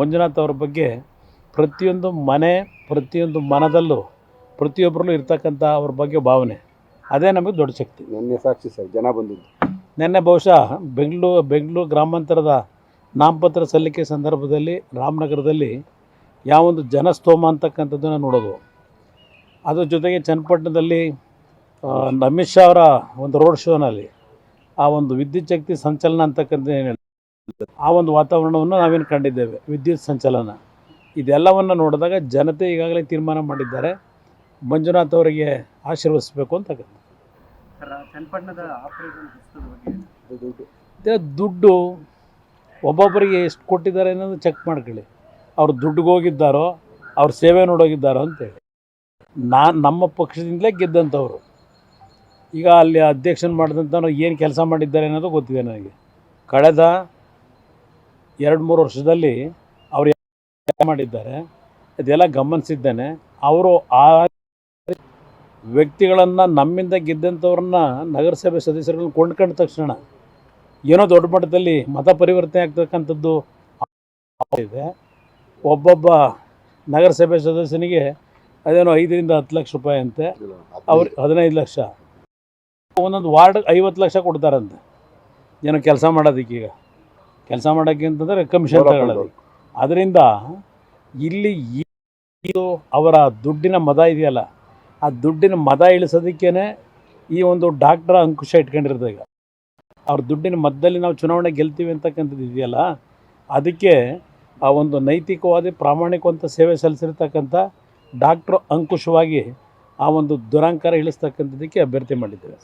ಮಂಜುನಾಥ್ ಅವ್ರ ಬಗ್ಗೆ ಪ್ರತಿಯೊಂದು ಮನೆ ಪ್ರತಿಯೊಂದು ಮನದಲ್ಲೂ ಪ್ರತಿಯೊಬ್ಬರಲ್ಲೂ ಇರ್ತಕ್ಕಂಥ ಅವ್ರ ಬಗ್ಗೆ ಭಾವನೆ. ಅದೇ ನಮಗೆ ದೊಡ್ಡ ಶಕ್ತಿ. ನಿನ್ನೆ ಸಾಕ್ಷಿ ಸರ್ ಜನ ಬಂದಿದ್ದು. ನಿನ್ನೆ ಬಹುಶಃ ಬೆಂಗಳೂರು ಬೆಂಗಳೂರು ಗ್ರಾಮಾಂತರದ ನಾಮಪತ್ರ ಸಲ್ಲಿಕೆ ಸಂದರ್ಭದಲ್ಲಿ ರಾಮನಗರದಲ್ಲಿ ಯಾವೊಂದು ಜನಸ್ತೋಮ ಅಂತಕ್ಕಂಥದ್ದನ್ನು ನೋಡೋದು. ಅದ್ರ ಜೊತೆಗೆ ಚನ್ನಪಟ್ಟಣದಲ್ಲಿ ಅಮಿತ್ ಶಾ ಅವರ ಒಂದು ರೋಡ್ ಶೋನಲ್ಲಿ ಆ ಒಂದು ವಿದ್ಯುಚ್ಛಕ್ತಿ ಸಂಚಲನ ಅಂತಕ್ಕಂಥ ಆ ಒಂದು ವಾತಾವರಣವನ್ನು ನಾವೇನು ಕಂಡಿದ್ದೇವೆ? ವಿದ್ಯುತ್ ಸಂಚಲನ. ಇದೆಲ್ಲವನ್ನು ನೋಡಿದಾಗ ಜನತೆ ಈಗಾಗಲೇ ತೀರ್ಮಾನ ಮಾಡಿದ್ದಾರೆ. ಮಂಜುನಾಥ್ ಅವರಿಗೆ ಆಶೀರ್ವದಿಸಬೇಕು ಅಂತ ದುಡ್ಡು ಒಬ್ಬೊಬ್ಬರಿಗೆ ಎಷ್ಟು ಕೊಟ್ಟಿದ್ದಾರೆ ಅನ್ನೋದು ಚೆಕ್ ಮಾಡ್ಕೊಳ್ಳಿ. ಅವ್ರು ದುಡ್ಡಿಗೆ ಹೋಗಿದ್ದಾರೋ ಅವ್ರ ಸೇವೆ ನೋಡೋಗಿದ್ದಾರೋ ಅಂತೇಳಿ ನಾ ನಮ್ಮ ಪಕ್ಷದಿಂದಲೇ ಗೆದ್ದಂಥವ್ರು. ಈಗ ಅಲ್ಲಿ ಅಧ್ಯಕ್ಷನ ಮಾಡಿದಂಥವ್ರು ಏನು ಕೆಲಸ ಮಾಡಿದ್ದಾರೆ ಅನ್ನೋದು ಗೊತ್ತಿದೆ ನನಗೆ. ಕಳೆದ ಎರಡು ಮೂರು ವರ್ಷದಲ್ಲಿ ಅವರು ಮಾಡಿದ್ದಾರೆ ಅದೆಲ್ಲ ಗಮನಿಸಿದ್ದೇನೆ. ಅವರು ಆ ವ್ಯಕ್ತಿಗಳನ್ನು ನಮ್ಮಿಂದ ಗೆದ್ದಂಥವ್ರನ್ನ ನಗರಸಭೆ ಸದಸ್ಯರುಗಳನ್ನ ಕೊಂಡ್ಕೊಂಡ ತಕ್ಷಣ ಏನೋ ದೊಡ್ಡ ಮಟ್ಟದಲ್ಲಿ ಮತ ಪರಿವರ್ತನೆ ಆಗ್ತಕ್ಕಂಥದ್ದು ಇದೆ. ಒಬ್ಬೊಬ್ಬ ನಗರಸಭೆ ಸದಸ್ಯನಿಗೆ ಅದೇನೋ ಐದರಿಂದ ಹತ್ತು ಲಕ್ಷ ರೂಪಾಯಿ ಅಂತೆ. ಅವ್ರು ಹದಿನೈದು ಲಕ್ಷ. ಒಂದೊಂದು ವಾರ್ಡ್ ಐವತ್ತು ಲಕ್ಷ ಕೊಡ್ತಾರಂತೆ. ಏನೋ ಕೆಲಸ ಮಾಡೋದಕ್ಕೀಗ. ಕೆಲಸ ಮಾಡೋಕ್ಕೆ ಅಂತಂದರೆ ಕಮಿಷನ್ ತಗೊಳ್ಳೋದು ಅದರಿಂದ ಇಲ್ಲಿ ಈ- ಇದು ಅವರ ದುಡ್ಡಿನ ಮದ ಇದೆಯಲ್ಲ ಆ ದುಡ್ಡಿನ ಮದ ಇಳಿಸೋದಕ್ಕೇ ಈ ಒಂದು ಡಾಕ್ಟರ್ ಅಂಕುಶ ಇಟ್ಕೊಂಡಿರೋದು ಈಗ. ಅವ್ರ ದುಡ್ಡಿನ ಮಧ್ಯದಲ್ಲಿ ನಾವು ಚುನಾವಣೆ ಗೆಲ್ತೀವಿ ಅಂತಕ್ಕಂಥದ್ದು ಇದೆಯಲ್ಲ ಅದಕ್ಕೆ ಆ ಒಂದು ನೈತಿಕವಾದಿ ಪ್ರಾಮಾಣಿಕವಂತ ಸೇವೆ ಸಲ್ಲಿಸಿರ್ತಕ್ಕಂಥ ಡಾಕ್ಟ್ರು ಅಂಕುಶವಾಗಿ ಆ ಒಂದು ದುರಂಕಾರ ಇಳಿಸ್ತಕ್ಕಂಥದ್ದಕ್ಕೆ ಅಭ್ಯರ್ಥಿ ಮಾಡಿದ್ದೇವೆ.